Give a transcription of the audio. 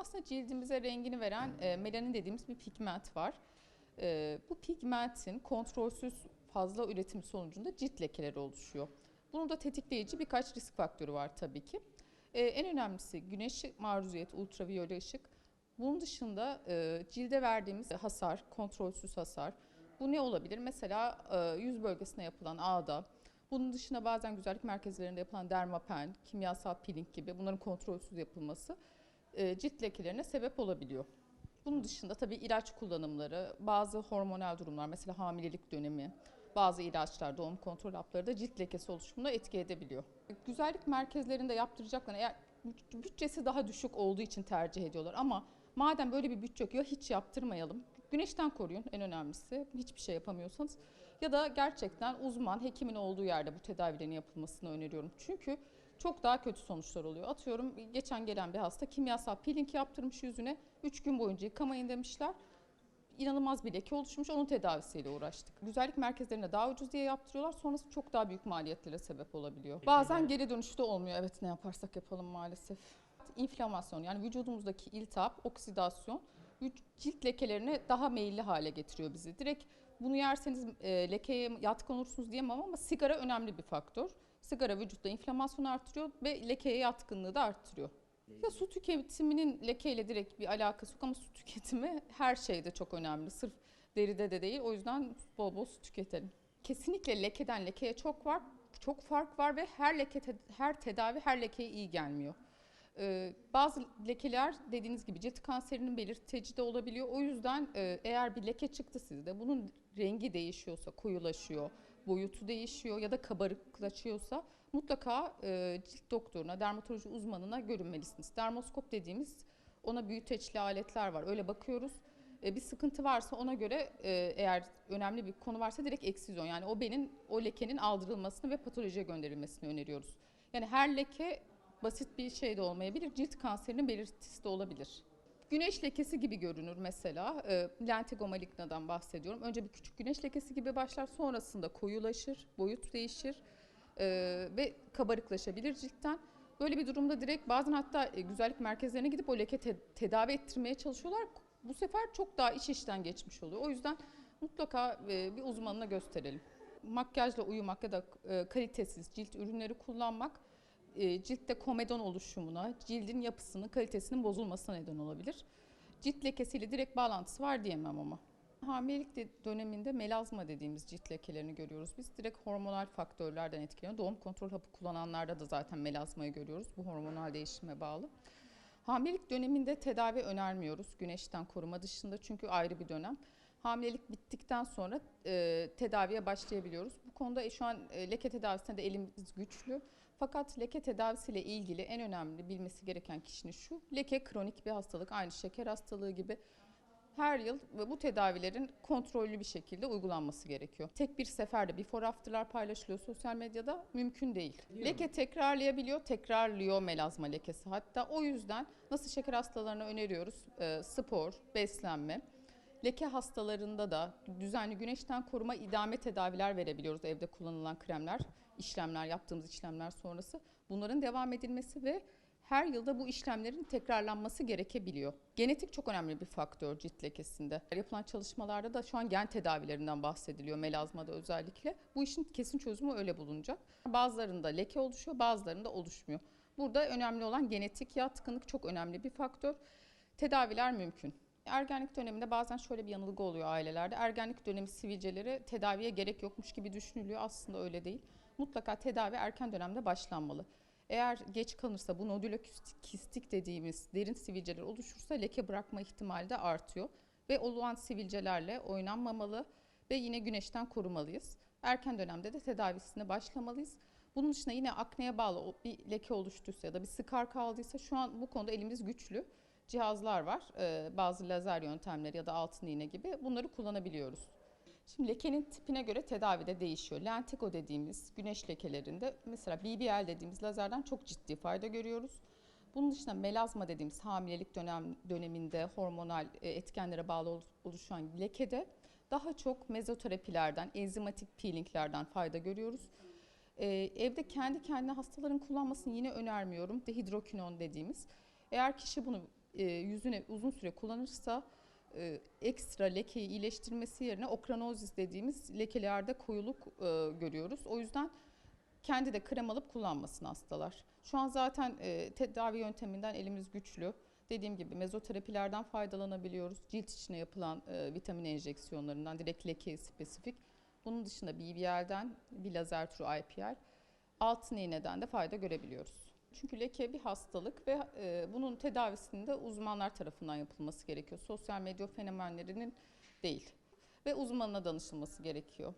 aslında cildimize rengini veren e, melanin dediğimiz bir pigment var. E, bu pigmentin kontrolsüz fazla üretim sonucunda cilt lekeleri oluşuyor. Bunun da tetikleyici birkaç risk faktörü var tabii ki. E, en önemlisi güneş maruziyeti, ultraviyole ışık. Bunun dışında e, cilde verdiğimiz hasar, kontrolsüz hasar. Bu ne olabilir? Mesela e, yüz bölgesine yapılan ağda, bunun dışında bazen güzellik merkezlerinde yapılan dermapen, kimyasal peeling gibi bunların kontrolsüz yapılması cilt lekelerine sebep olabiliyor. Bunun dışında tabii ilaç kullanımları, bazı hormonal durumlar mesela hamilelik dönemi, bazı ilaçlar, doğum kontrol hapları da cilt lekesi oluşumuna etki edebiliyor. Güzellik merkezlerinde yaptıracaklar eğer bütçesi daha düşük olduğu için tercih ediyorlar ama madem böyle bir bütçe yok ya hiç yaptırmayalım. Güneşten koruyun en önemlisi hiçbir şey yapamıyorsanız ya da gerçekten uzman hekimin olduğu yerde bu tedavilerin yapılmasını öneriyorum. Çünkü çok daha kötü sonuçlar oluyor. Atıyorum geçen gelen bir hasta kimyasal peeling yaptırmış yüzüne 3 gün boyunca yıkamayın demişler inanılmaz bir leke oluşmuş. Onun tedavisiyle uğraştık. Güzellik merkezlerinde daha ucuz diye yaptırıyorlar. Sonrası çok daha büyük maliyetlere sebep olabiliyor. Bazen geri dönüşte olmuyor. Evet ne yaparsak yapalım maalesef. İnflamasyon yani vücudumuzdaki iltihap, oksidasyon cilt lekelerine daha meyilli hale getiriyor bizi. Direkt bunu yerseniz e, lekeye yatkın olursunuz diyemem ama sigara önemli bir faktör. Sigara vücutta inflamasyonu artırıyor ve lekeye yatkınlığı da arttırıyor. Ya su tüketiminin lekeyle direkt bir alakası yok ama su tüketimi her şeyde çok önemli. Sırf deride de değil. O yüzden bol bol su tüketelim. Kesinlikle lekeden lekeye çok var, çok fark var ve her leke her tedavi her lekeye iyi gelmiyor. Ee, bazı lekeler dediğiniz gibi cilt kanserinin belirtici de olabiliyor. O yüzden e, eğer bir leke çıktı sizde bunun rengi değişiyorsa, koyulaşıyor, boyutu değişiyor ya da kabarıklaşıyorsa mutlaka e, cilt doktoruna, dermatoloji uzmanına görünmelisiniz. Dermoskop dediğimiz ona büyüteçli aletler var. Öyle bakıyoruz. E, bir sıkıntı varsa ona göre eğer önemli bir konu varsa direkt eksizyon yani o benin o lekenin aldırılmasını ve patolojiye gönderilmesini öneriyoruz. Yani her leke basit bir şey de olmayabilir. Cilt kanserinin belirtisi de olabilir. Güneş lekesi gibi görünür mesela. E, lentigo maligna'dan bahsediyorum. Önce bir küçük güneş lekesi gibi başlar. Sonrasında koyulaşır, boyut değişir e, ve kabarıklaşabilir ciltten. Böyle bir durumda direkt bazen hatta e, güzellik merkezlerine gidip o leke te- tedavi ettirmeye çalışıyorlar. Bu sefer çok daha iş işten geçmiş oluyor. O yüzden mutlaka e, bir uzmanına gösterelim. Makyajla uyumak ya da kalitesiz cilt ürünleri kullanmak ciltte komedon oluşumuna, cildin yapısının, kalitesinin bozulmasına neden olabilir. Cilt lekesiyle direkt bağlantısı var diyemem ama. Hamilelik de- döneminde melazma dediğimiz cilt lekelerini görüyoruz. Biz direkt hormonal faktörlerden etkileniyor. Doğum kontrol hapı kullananlarda da zaten melazmayı görüyoruz. Bu hormonal değişime bağlı. Hamilelik döneminde tedavi önermiyoruz güneşten koruma dışında çünkü ayrı bir dönem. Hamilelik bittikten sonra e, tedaviye başlayabiliyoruz. Bu konuda e, şu an e, leke tedavisinde de elimiz güçlü. Fakat leke tedavisiyle ilgili en önemli bilmesi gereken kişinin şu. Leke kronik bir hastalık, aynı şeker hastalığı gibi her yıl bu tedavilerin kontrollü bir şekilde uygulanması gerekiyor. Tek bir seferde before after'lar paylaşılıyor sosyal medyada mümkün değil. Leke tekrarlayabiliyor, tekrarlıyor melazma lekesi. Hatta o yüzden nasıl şeker hastalarına öneriyoruz? Ee, spor, beslenme. Leke hastalarında da düzenli güneşten koruma idame tedaviler verebiliyoruz evde kullanılan kremler, işlemler, yaptığımız işlemler sonrası. Bunların devam edilmesi ve her yılda bu işlemlerin tekrarlanması gerekebiliyor. Genetik çok önemli bir faktör cilt lekesinde. Yapılan çalışmalarda da şu an gen tedavilerinden bahsediliyor melazmada özellikle. Bu işin kesin çözümü öyle bulunacak. Bazılarında leke oluşuyor, bazılarında oluşmuyor. Burada önemli olan genetik yatkınlık çok önemli bir faktör. Tedaviler mümkün. Ergenlik döneminde bazen şöyle bir yanılgı oluyor ailelerde. Ergenlik dönemi sivilceleri tedaviye gerek yokmuş gibi düşünülüyor. Aslında öyle değil. Mutlaka tedavi erken dönemde başlanmalı. Eğer geç kalırsa bu nodülokistik dediğimiz derin sivilceler oluşursa leke bırakma ihtimali de artıyor. Ve olan sivilcelerle oynanmamalı ve yine güneşten korumalıyız. Erken dönemde de tedavisine başlamalıyız. Bunun dışında yine akneye bağlı bir leke oluştuysa ya da bir skar kaldıysa şu an bu konuda elimiz güçlü cihazlar var. Ee, bazı lazer yöntemleri ya da altın iğne gibi bunları kullanabiliyoruz. Şimdi lekenin tipine göre tedavi de değişiyor. Lentigo dediğimiz güneş lekelerinde mesela BBL dediğimiz lazerden çok ciddi fayda görüyoruz. Bunun dışında melazma dediğimiz hamilelik dönem döneminde hormonal e, etkenlere bağlı ol- oluşan lekede daha çok mezoterapilerden, enzimatik peelinglerden fayda görüyoruz. Ee, evde kendi kendine hastaların kullanmasını yine önermiyorum. Dehidrokinon dediğimiz. Eğer kişi bunu e, yüzüne uzun süre kullanırsa e, ekstra lekeyi iyileştirmesi yerine okranozis dediğimiz lekelerde koyuluk e, görüyoruz. O yüzden kendi de krem alıp kullanmasın hastalar. Şu an zaten e, tedavi yönteminden elimiz güçlü. Dediğim gibi mezoterapilerden faydalanabiliyoruz. Cilt içine yapılan e, vitamin enjeksiyonlarından direkt leke spesifik. Bunun dışında BBL'den bir lazer türü IPL, altın iğneden de fayda görebiliyoruz. Çünkü leke bir hastalık ve e, bunun tedavisinde uzmanlar tarafından yapılması gerekiyor. Sosyal medya fenomenlerinin değil ve uzmanına danışılması gerekiyor.